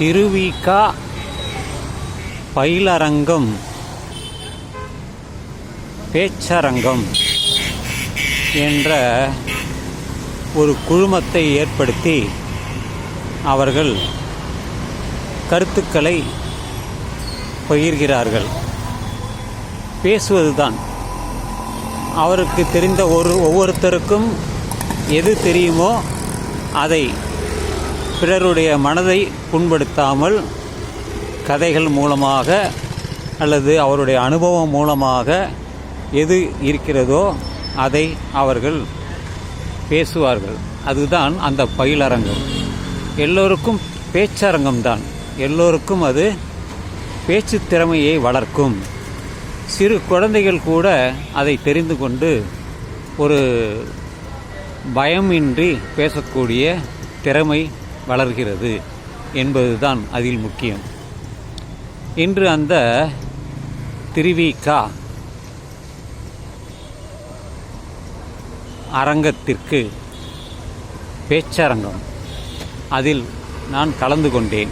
திருவிகா பயிலரங்கம் பேச்சரங்கம் என்ற ஒரு குழுமத்தை ஏற்படுத்தி அவர்கள் கருத்துக்களை பகிர்கிறார்கள். பேசுவதுதான். அவருக்கு தெரிந்த ஒரு ஒவ்வொருத்தருக்கும் எது தெரியுமோ அதை பிறருடைய மனதை புண்படுத்தாமல் கதைகள் மூலமாக அல்லது அவருடைய அனுபவம் மூலமாக எது இருக்கிறதோ அதை அவர்கள் பேசுவார்கள். அதுதான் அந்த பயிலரங்கம். எல்லோருக்கும் பேச்சரங்கம் தான். எல்லோருக்கும் அது பேச்சு திறமையை வளர்க்கும். சிறு குழந்தைகள் கூட அதை தெரிந்து கொண்டு ஒரு பயமின்றி பேசக்கூடிய திறமை வளர்கிறது என்பதுதான் அதில் முக்கியம். இன்று அந்த திருவிகா அரங்கத்திற்கு பேச்சரங்கம். அதில் நான் கலந்து கொண்டேன்.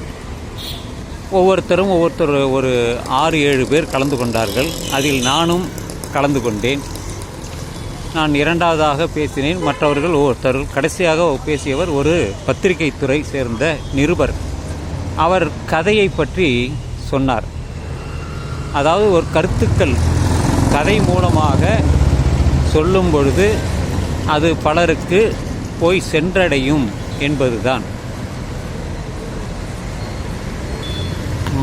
ஒவ்வொருத்தரும் ஒவ்வொருத்தர் ஒரு ஆறு ஏழு பேர் கலந்து கொண்டார்கள். அதில் நானும் கலந்து கொண்டேன். நான் இரண்டாவதாக பேசினேன். மற்றவர்கள் ஒருத்தர் கடைசியாக பேசியவர் ஒரு பத்திரிகை துறை சேர்ந்த நிருபர். அவர் கதையை பற்றி சொன்னார். அதாவது ஒரு கருத்துக்கள் கதை மூலமாக சொல்லும் பொழுது அது பலருக்கு போய் சென்றடையும் என்பதுதான்.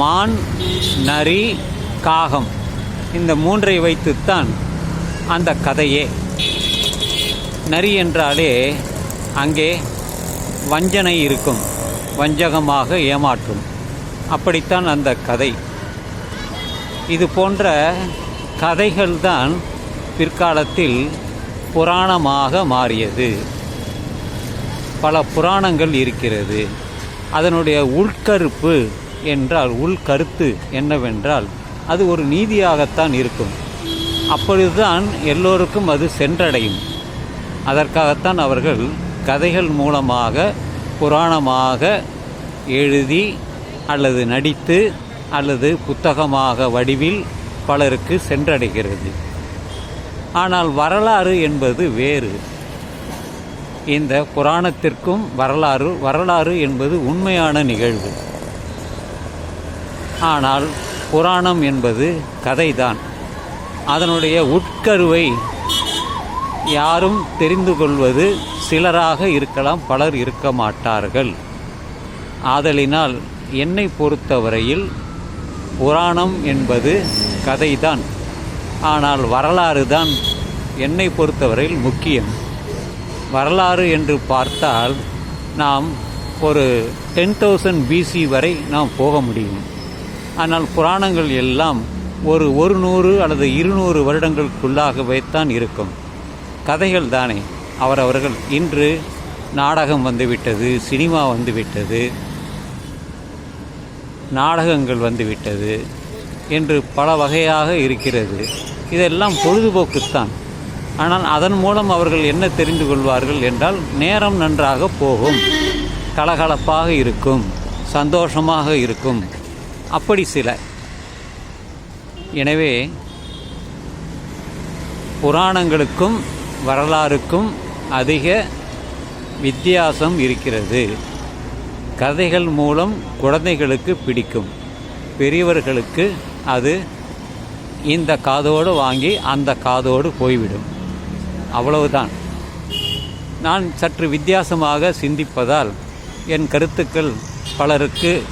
மான் நரி காகம் இந்த மூன்றை வைத்துத்தான் அந்த கதையே. நரி என்றாலே அங்கே வஞ்சனை இருக்கும் வஞ்சகமாக ஏமாற்றும். அப்படித்தான் அந்த கதை. இது போன்ற கதைகள்தான் பிற்காலத்தில் புராணமாக மாறியது. பல புராணங்கள் இருக்கிறது. அதனுடைய உள்கருப்பு என்றால் உள்கருத்து என்னவென்றால் அது ஒரு நீதியாகத்தான் இருக்கும். அப்பொழுதுதான் எல்லோருக்கும் அது சென்றடையும். அதற்காகத்தான் அவர்கள் கதைகள் மூலமாக புராணமாக எழுதி அல்லது நடித்து அல்லது புத்தகமாக வடிவில் பலருக்கு சென்றடைகிறது. ஆனால் வரலாறு என்பது வேறு. இந்த புராணத்திற்கும் வரலாறு வரலாறு என்பது உண்மையான நிகழ்வு. ஆனால் புராணம் என்பது கதைதான். அதனுடைய உட்கருவை யாரும் தெரிந்து கொள்வது சிலராக இருக்கலாம் பலர் இருக்க மாட்டார்கள். ஆதலினால் என்னை பொறுத்தவரையில் புராணம் என்பது கதைதான். ஆனால் வரலாறு தான் என்னை பொறுத்தவரையில் முக்கியம். வரலாறு என்று பார்த்தால் நாம் ஒரு டென் தௌசண்ட் பிசி வரை நாம் போக முடியும். ஆனால் புராணங்கள் எல்லாம் ஒரு ஒரு நூறு அல்லது இருநூறு வருடங்களுக்குள்ளாகவே தான் இருக்கும். கதைகள் தானே. அவரவர்கள் இன்று நாடகம் வந்துவிட்டது சினிமா வந்துவிட்டது நாடகங்கள் வந்துவிட்டது என்று பல வகையாக இருக்கிறது. இதெல்லாம் பொழுதுபோக்குத்தான். ஆனால் அதன் மூலம் அவர்கள் என்ன தெரிந்து கொள்வார்கள் என்றால் நேரம் நன்றாக போகும் கலகலப்பாக இருக்கும் சந்தோஷமாக இருக்கும். அப்படி சில. எனவே புராணங்களுக்கும் வரலாறுக்கும் அதிக வித்தியாசம் இருக்கிறது. கதைகள் மூலம் குழந்தைகளுக்கு பிடிக்கும். பெரியவர்களுக்கு அது இந்த காதோடு வாங்கி அந்த காதோடு போய்விடும். அவ்வளவுதான். நான் சற்று வித்தியாசமாக சிந்திப்பதால் என் கருத்துக்கள் பலருக்கு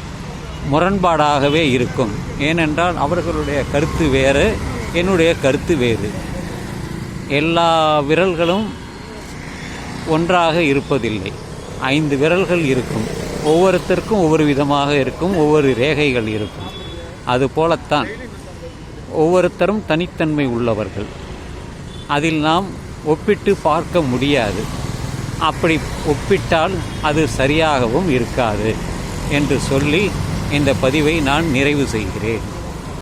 முரண்பாடாகவே இருக்கும். ஏனென்றால் அவர்களுடைய கருத்து வேறு என்னுடைய கருத்து வேறு. எல்லா விரல்களும் ஒன்றாக இருப்பதில்லை. ஐந்து விரல்கள் இருக்கும். ஒவ்வொருத்தருக்கும் ஒவ்வொரு விதமாக இருக்கும். ஒவ்வொரு ரேகைகள் இருக்கும். அதுபோலத்தான் ஒவ்வொருத்தரும் தனித்தன்மை உள்ளவர்கள். அதில் நாம் ஒப்பிட்டு பார்க்க முடியாது. அப்படி ஒப்பிட்டால் அது சரியாகவும் இருக்காது என்று சொல்லி இந்த பதிவை நான் நிறைவு செய்கிறேன்.